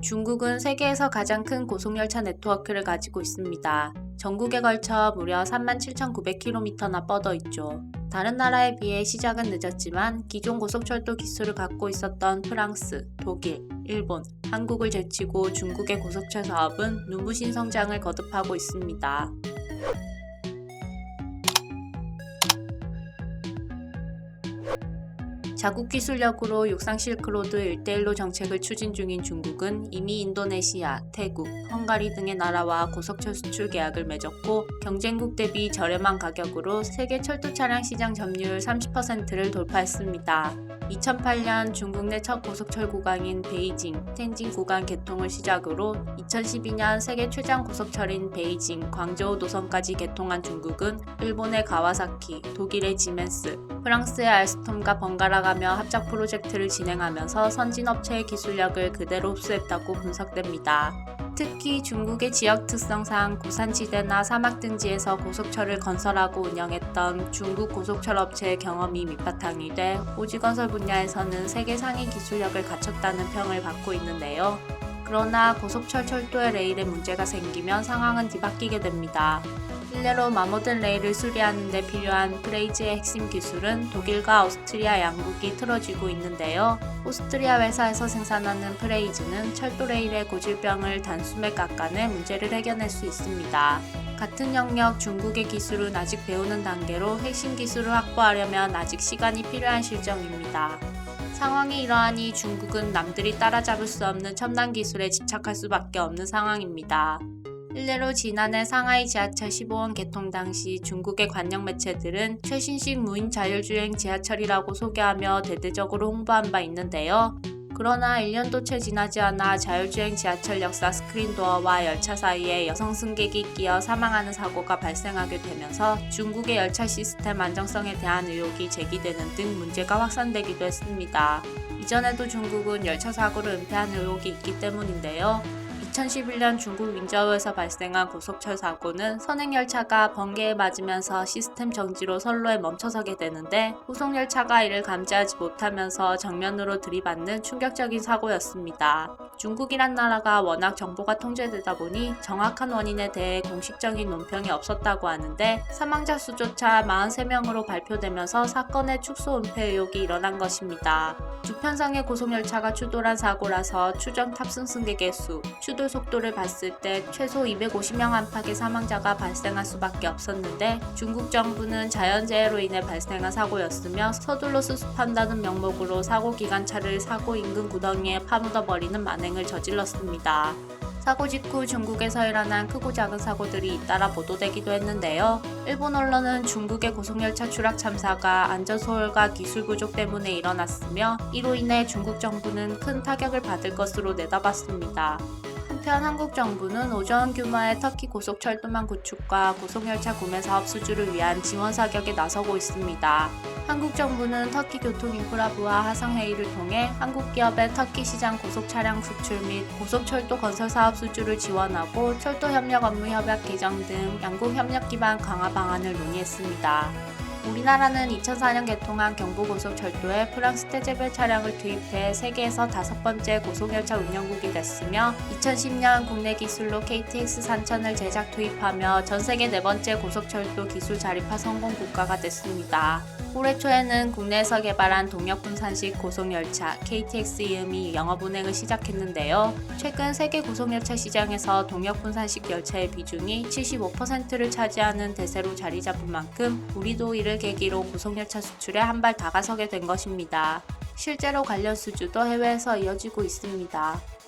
중국은 세계에서 가장 큰 고속열차 네트워크를 가지고 있습니다. 전국에 걸쳐 무려 37,900km나 뻗어 있죠. 다른 나라에 비해 시작은 늦었지만 기존 고속철도 기술을 갖고 있었던 프랑스, 독일, 일본, 한국을 제치고 중국의 고속철 사업은 눈부신 성장을 거듭하고 있습니다. 자국 기술력으로 육상 실크로드 일대일로 정책을 추진 중인 중국은 이미 인도네시아, 태국, 헝가리 등의 나라와 고속철 수출 계약을 맺었고 경쟁국 대비 저렴한 가격으로 세계 철도 차량 시장 점유율 30%를 돌파했습니다. 2008년 중국 내 첫 고속철 구간인 베이징, 텐진 구간 개통을 시작으로 2012년 세계 최장 고속철인 베이징, 광저우 노선까지 개통한 중국은 일본의 가와사키, 독일의 지멘스, 프랑스의 알스톰과 번갈아가며 합작 프로젝트를 진행하면서 선진업체의 기술력을 그대로 흡수했다고 분석됩니다. 특히 중국의 지역 특성상 고산지대나 사막 등지에서 고속철을 건설하고 운영했던 중국 고속철 업체의 경험이 밑바탕이 돼 오지 건설 분야에서는 세계 상위 기술력을 갖췄다는 평을 받고 있는데요. 그러나 고속철 철도의 레일에 문제가 생기면 상황은 뒤바뀌게 됩니다. 일례로 마모된 레일을 수리하는 데 필요한 프레이즈의 핵심 기술은 독일과 오스트리아 양국이 틀어쥐고 있는데요. 오스트리아 회사에서 생산하는 프레이즈는 철도 레일의 고질병을 단숨에 깎아내 문제를 해결할 수 있습니다. 같은 영역 중국의 기술은 아직 배우는 단계로 핵심 기술을 확보하려면 아직 시간이 필요한 실정입니다. 상황이 이러하니 중국은 남들이 따라잡을 수 없는 첨단 기술에 집착할 수밖에 없는 상황입니다. 일례로 지난해 상하이 지하철 15원 개통 당시 중국의 관영 매체들은 최신식 무인 자율주행 지하철이라고 소개하며 대대적으로 홍보한 바 있는데요. 그러나 1년도 채 지나지 않아 자율주행 지하철 역사 스크린도어와 열차 사이에 여성 승객이 끼어 사망하는 사고가 발생하게 되면서 중국의 열차 시스템 안정성에 대한 의혹이 제기되는 등 문제가 확산되기도 했습니다. 이전에도 중국은 열차 사고를 은폐한 의혹이 있기 때문인데요. 2011년 중국 윈저우에서 발생한 고속철 사고는 선행열차가 번개에 맞으면서 시스템 정지로 선로에 멈춰서게 되는데 후속열차가 이를 감지하지 못하면서 정면으로 들이받는 충격적인 사고였습니다. 중국이란 나라가 워낙 정보가 통제되다 보니 정확한 원인에 대해 공식적인 논평이 없었다고 하는데 사망자 수조차 43명으로 발표되면서 사건의 축소 은폐 의혹이 일어난 것입니다. 두 편성의 고속열차가 추돌한 사고라서 추정 탑승 승객의 수, 추돌 속도를 봤을 때 최소 250명 안팎의 사망자가 발생할 수밖에 없었는데 중국 정부는 자연재해로 인해 발생한 사고였으며 서둘러 수습한다는 명목으로 사고 기관차를 사고 인근 구덩이에 파묻어 버리는 만행을 저질렀습니다. 사고 직후 중국에서 일어난 크고 작은 사고들이 잇따라 보도되기도 했는데요. 일본 언론은 중국의 고속열차 추락 참사가 안전 소홀과 기술 부족 때문에 일어났으며 이로 인해 중국 정부는 큰 타격을 받을 것으로 내다봤습니다. 한편 한국 정부는 오전 규모의 터키 고속철도망 구축과 고속열차 구매 사업 수주를 위한 지원 사격에 나서고 있습니다. 한국 정부는 터키 교통인프라부와 화상회의를 통해 한국 기업의 터키 시장 고속 차량 수출 및 고속철도 건설 사업 수주를 지원하고 철도 협력 업무 협약 개정 등 양국 협력 기반 강화 방안을 논의했습니다. 우리나라는 2004년 개통한 경부고속철도에 프랑스 태제별 차량을 투입해 세계에서 다섯 번째 고속열차 운영국이 됐으며 2010년 국내 기술로 KTX 3000을 제작 투입하며 전 세계 네 번째 고속철도 기술 자립화 성공 국가가 됐습니다. 올해 초에는 국내에서 개발한 동역분산식 고속열차 KTX 이음이 영업 운행을 시작했는데요. 최근 세계 고속열차 시장에서 동역분산식 열차의 비중이 75%를 차지하는 대세로 자리 잡은 만큼 우리도 이를 계기로 고속열차 수출에 한 발 다가서게 된 것입니다. 실제로 관련 수주도 해외에서 이어지고 있습니다.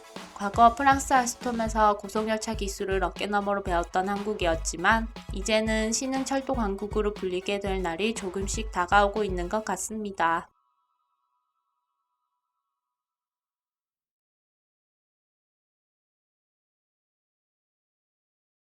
과거 프랑스 알스톰에서 고속열차 기술을 어깨너머로 배웠던 한국이었지만 이제는 신흥 철도 강국으로 불리게 될 날이 조금씩 다가오고 있는 것 같습니다.